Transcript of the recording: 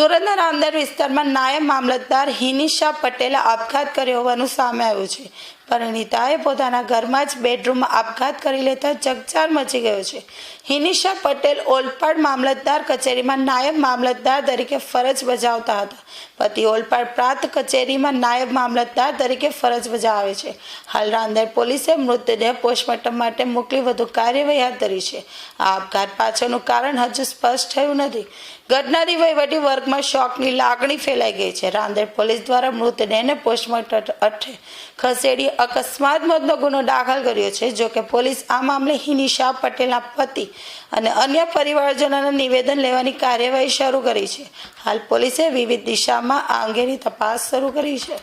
સુરતના રામદાર વિસ્તારમાં નાયબ મામલતદાર શાહ પટેલે આપઘાત કર્યો હોવાનું સામે આવ્યું છે. પરિણીતાએ પોતાના ઘરમાં જ બેડરૂમમાં આપઘાત કરી લેતા ચકચાર મચી ગયો છે. હિનિશા પટેલ ઓલપાડ મામલતદાર કચેરીમાં નાયબ મામલતદાર તરીકે ફરજ બજાવતા હતા. પતિ ઓલપાડ પ્રાંત કચેરીમાં નાયબ મામલતદાર તરીકે ફરજ બજાવે છે. હાલ રાંદેર પોલીસે મૃતદેહ પોસ્ટમોર્ટમ માટે મોકલી વધુ કાર્યવાહી હાથ ધરી છે. આ આપઘાત પાછળનું કારણ હજુ સ્પષ્ટ થયું નથી. ઘટનાની વહીવટી વર્ગમાં શોકની લાગણી ફેલાઈ ગઈ છે. રાંદેર પોલીસ દ્વારા મૃતદેહને પોસ્ટમોર્ટમ અર્થે ખસેડી અકસ્માત મોતનો ગુનો દાખલ કર્યો છે, જો કે પોલીસ આ મામલે હિનિશા પટેલના પતિ અને અન્ય પરિવારજનોના નિવેદન લેવાની કાર્યવાહી શરૂ કરી છે. હાલ પોલીસે વિવિધ દિશામાં આ અંગેની તપાસ શરૂ કરી છે.